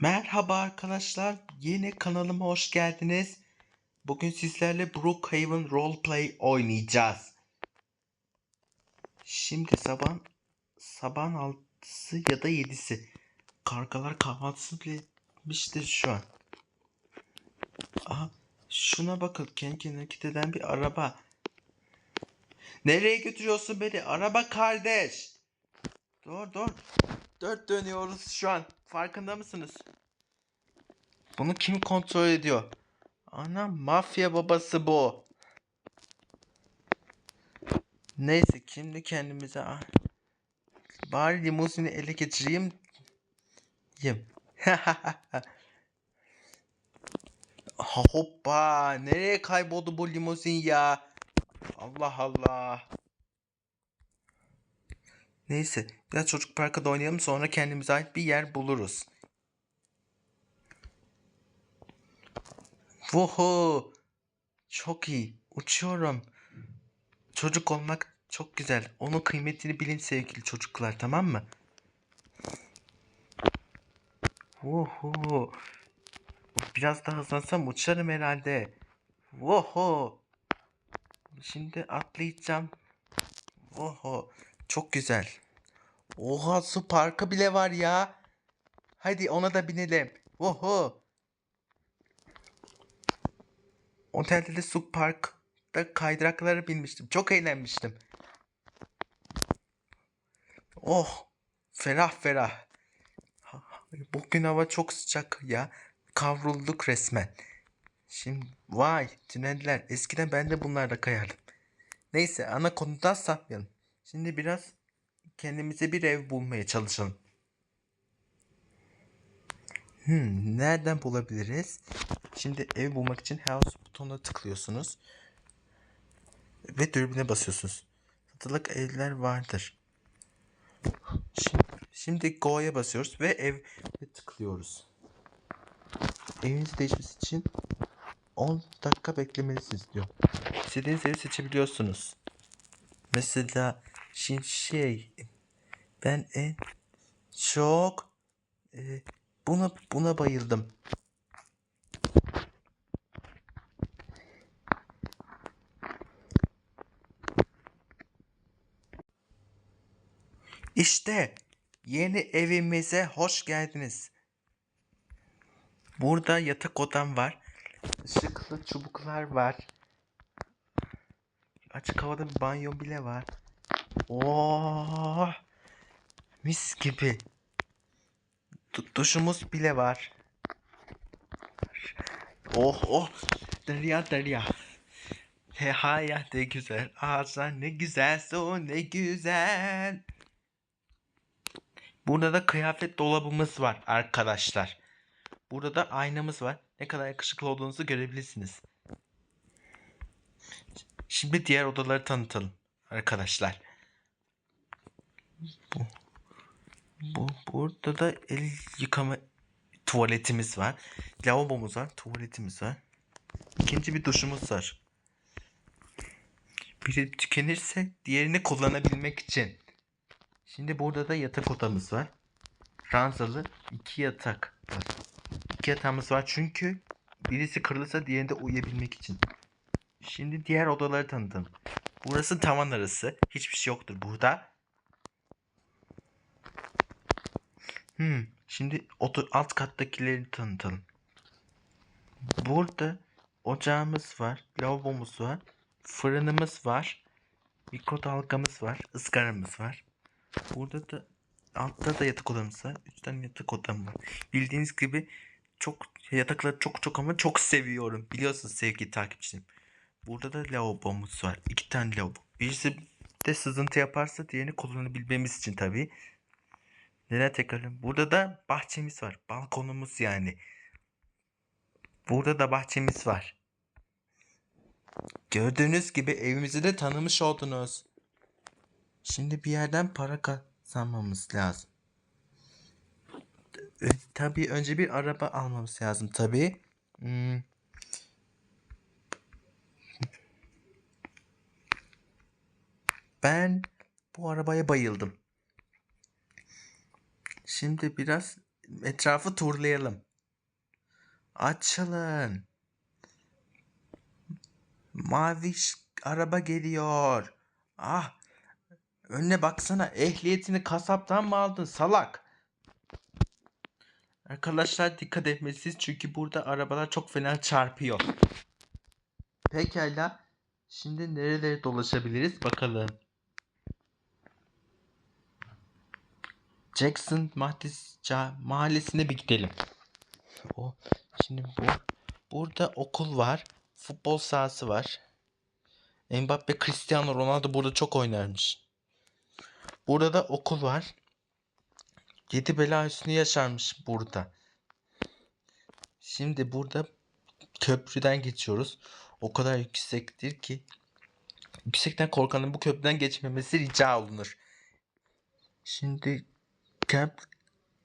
Merhaba arkadaşlar, yeni kanalıma hoş geldiniz. Bugün sizlerle Brookhaven Roleplay oynayacağız. Şimdi sabah sabahın 6'sı ya da 7'si. Kargalar kahvaltısını bile etmiştir şu an. Aha, şuna bakın kendi kendine bir araba. Nereye götürüyorsun beni? Araba kardeş. Dur dur. Dört dönüyoruz şu an. Farkında mısınız? Bunu kim kontrol ediyor? Ana mafya babası bu. Neyse şimdi kendimize ah, bari limuzini ele geçireyim. Yim. Hoppa nereye kayboldu bu limuzin ya? Allah Allah. Neyse biraz çocuk parkında oynayalım sonra kendimize ait bir yer buluruz. Vuhu! Çok iyi. Uçuyorum. Çocuk olmak çok güzel. Onun kıymetini bilin sevgili çocuklar tamam mı? Vuhu! Biraz daha hızlansam uçarım herhalde. Vuhu! Şimdi atlayacağım. Vuhu! Çok güzel. Oha su parkı bile var ya. Hadi ona da binelim. Vuhu! Otelde de su parkta kaydıraklara binmiştim. Çok eğlenmiştim. Oh! Ferah ferah. Bugün hava çok sıcak ya. Kavrulduk resmen. Şimdi vay tüneller. Eskiden ben de bunlarda kayardım. Neyse ana konudan sapmayalım. Şimdi biraz kendimize bir ev bulmaya çalışalım. Hmm, nereden bulabiliriz? Şimdi ev bulmak için house butonuna tıklıyorsunuz. Ve dürbüne basıyorsunuz. Satılık evler vardır. Şimdi, şimdi go'ya basıyoruz ve eve tıklıyoruz. Eviniz değişmesi için 10 dakika beklemelisiniz diyor. İstediğiniz evi seçebiliyorsunuz. Mesela şimdi şey ben en çok e, buna buna bayıldım. İşte yeni evimize hoş geldiniz. Burada yatak odam var. Işıklı çubuklar var. Açık havada bir banyo bile var. Oo, mis gibi. Du- duşumuz bile var. Oh oh. Derya derya. He hayat ne güzel. Ağaçlar ne güzel. Su ne güzel. Burada da kıyafet dolabımız var arkadaşlar. Burada da aynamız var. Ne kadar yakışıklı olduğunuzu görebilirsiniz. Şimdi diğer odaları tanıtalım arkadaşlar. Bu, bu burada da el yıkama tuvaletimiz var. Lavabomuz var, tuvaletimiz var. İkinci bir duşumuz var. Biri tükenirse diğerini kullanabilmek için. Şimdi burada da yatak odamız var. Ranzalı iki yatak var. İki yatağımız var çünkü birisi kırılırsa diğerinde uyuyabilmek için. Şimdi diğer odaları tanıtalım. Burası tavan arası. Hiçbir şey yoktur burada. Hmm, şimdi otur, alt kattakileri tanıtalım. Burada ocağımız var, lavabomuz var, fırınımız var, mikrodalgamız var, ızgaramız var. Burada da altta da yatak odamız var. Tane yatak odam var. Bildiğiniz gibi çok yatakları çok çok ama çok seviyorum. Biliyorsunuz sevgili takipçim. Burada da lavabomuz var. İki tane lavabo. Birisi de sızıntı yaparsa diğerini kullanabilmemiz için tabii. Neden tekrarlıyorum? Burada da bahçemiz var. Balkonumuz yani. Burada da bahçemiz var. Gördüğünüz gibi evimizi de tanımış oldunuz. Şimdi bir yerden para kazanmamız lazım. Tabii önce bir araba almamız lazım tabii. Hmm. Ben bu arabaya bayıldım. Şimdi biraz etrafı turlayalım. Açılın. Mavi araba geliyor. Ah. Önüne baksana. Ehliyetini kasaptan mı aldın salak? Arkadaşlar dikkat etmeliyiz çünkü burada arabalar çok fena çarpıyor. Pekala. Şimdi nerelere dolaşabiliriz bakalım. Jackson mahallesine bir gidelim. O şimdi bu burada okul var. Futbol sahası var. Mbappe Cristiano Ronaldo burada çok oynarmış. Burada da okul var. Yedi bela üstünü yaşarmış burada. Şimdi burada köprüden geçiyoruz. O kadar yüksektir ki yüksekten korkanın bu köprüden geçmemesi rica olunur. Şimdi Camp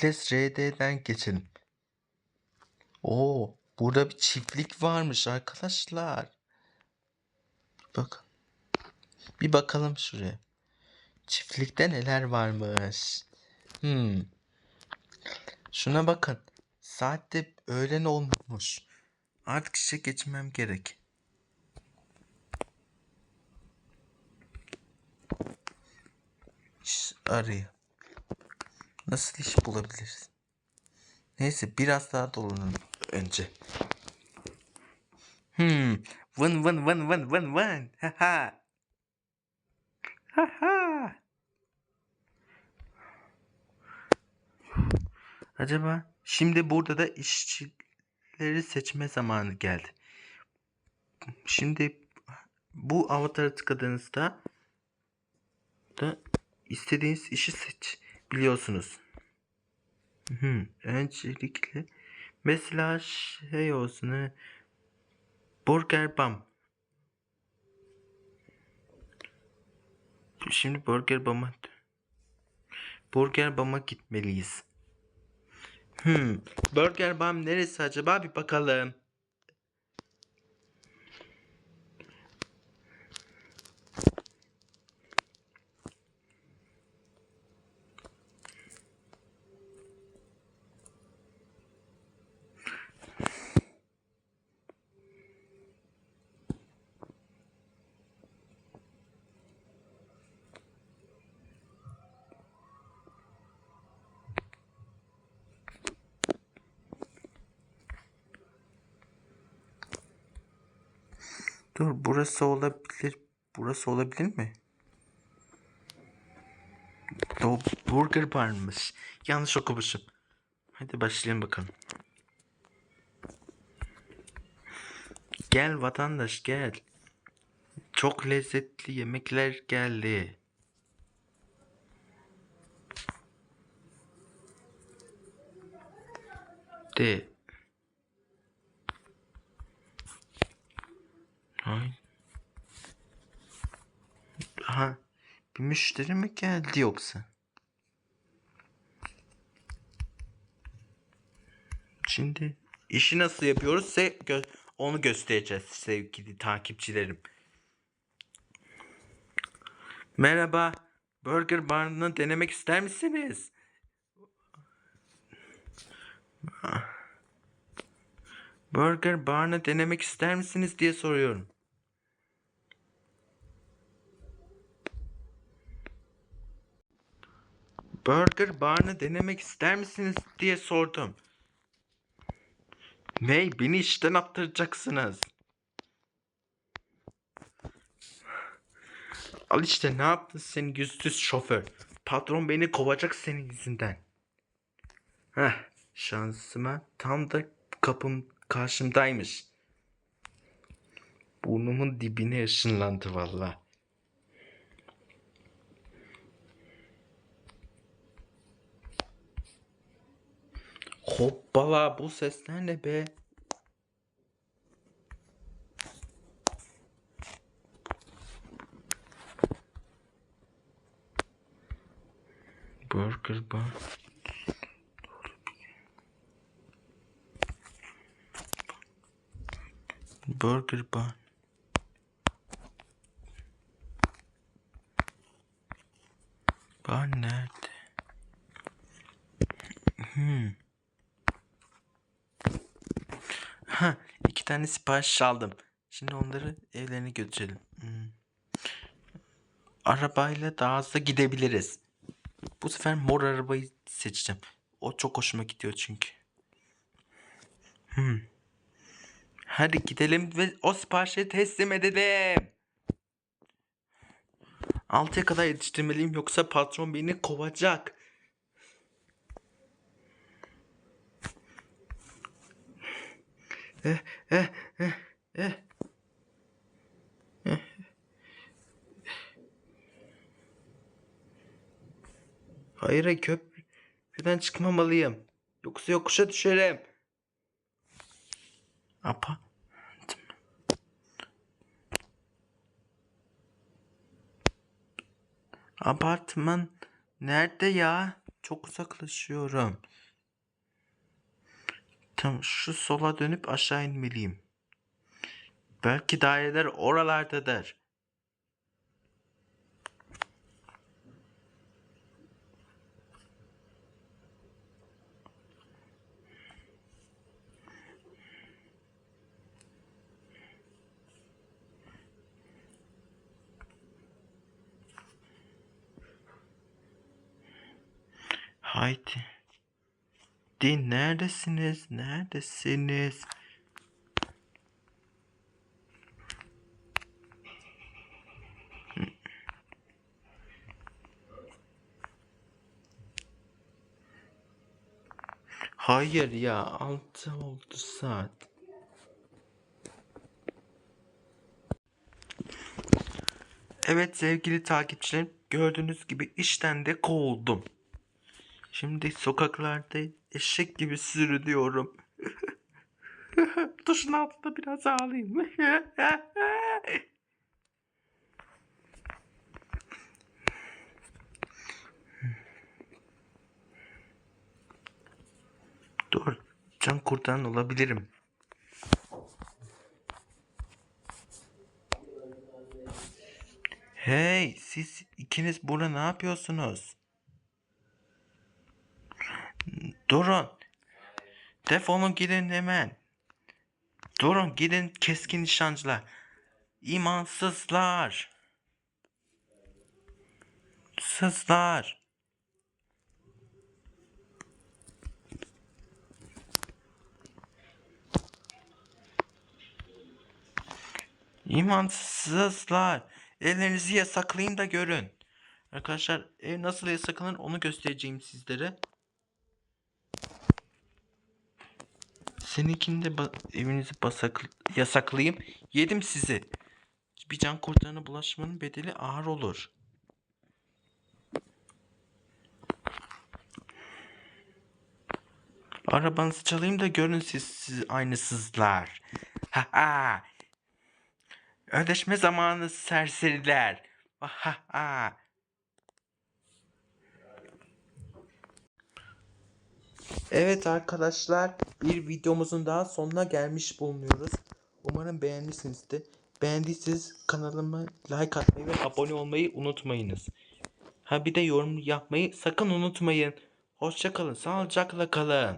Class RD'den geçelim. Oo, burada bir çiftlik varmış arkadaşlar. Bak. Bir bakalım şuraya. Çiftlikte neler varmış. Hmm. Şuna bakın. Saatte öğlen olmuş. Artık işe geçmem gerek. Arıyor. Nasıl iş bulabiliriz? Neyse biraz daha dolanalım önce. Hmm. Vın vın vın vın vın vın. Ha ha. Ha ha. Acaba şimdi burada da işçileri seçme zamanı geldi. Şimdi bu avatara tıkladığınızda da istediğiniz işi seç biliyorsunuz. Hı, öncelikle mesela şey olsun Burger Bam. Şimdi Burger Bam'a Burger Bam'a gitmeliyiz. Hmm, Burger Bam neresi acaba bir bakalım. Dur burası olabilir. Burası olabilir mi? O Burger Bar'mış. Yanlış okumuşum. Hadi başlayalım bakalım. Gel vatandaş gel. Çok lezzetli yemekler geldi. De. Ay. Ha, bir müşteri mi geldi yoksa? Şimdi işi nasıl yapıyoruz gö- onu göstereceğiz sevgili takipçilerim. Merhaba. Burger Bar'ını denemek ister misiniz? Burger Bar'ını denemek ister misiniz diye soruyorum. Burger Bar'ını denemek ister misiniz diye sordum. Ney beni işten attıracaksınız. Al işte ne yaptın sen yüzsüz şoför. Patron beni kovacak senin yüzünden. Heh şansıma tam da kapım karşımdaymış. Burnumun dibine ışınlandı valla. Hoppala bu sesler ne be? Burger bar. Burger bar. Bar nerede? Hmm. Ha, iki tane sipariş aldım. Şimdi onları evlerine götürelim. Hmm. Arabayla daha hızlı gidebiliriz. Bu sefer mor arabayı seçeceğim. O çok hoşuma gidiyor çünkü. Hmm. Hadi gidelim ve o siparişi teslim edelim. 6'ya kadar yetiştirmeliyim yoksa patron beni kovacak. Hayır köprüden çıkmamalıyım. Yoksa yokuşa düşerim. Apa. Apartman nerede ya? Çok uzaklaşıyorum. Tam şu sola dönüp aşağı inmeliyim. Belki daireler oralardadır. Haydi. Din neredesiniz? Neredesiniz? Hayır ya, altı oldu saat. Evet sevgili takipçilerim, gördüğünüz gibi işten de kovuldum. Şimdi sokaklarda eşek gibi sürünüyorum. Duşun altında biraz ağlayayım. Dur, can kurtaran olabilirim. Hey, siz ikiniz burada ne yapıyorsunuz? Durun. Defolun gidin hemen. Durun gidin keskin nişancılar. İmansızlar. Sızlar. İmansızlar. Ellerinizi yasaklayın da görün. Arkadaşlar ev nasıl yasaklanır onu göstereceğim sizlere. Seninkini de ba- evinizi basak yasaklayayım. Yedim sizi. Bir can kurtarana bulaşmanın bedeli ağır olur. Arabanızı çalayım da görün siz, siz aynısızlar. Ha ha. Ödeşme zamanı serseriler. Ha ha. Evet arkadaşlar bir videomuzun daha sonuna gelmiş bulunuyoruz. Umarım beğenmişsinizdir. Beğendiyseniz kanalıma like atmayı ve abone olmayı unutmayınız. Ha bir de yorum yapmayı sakın unutmayın. Hoşçakalın, sağlıcakla kalın.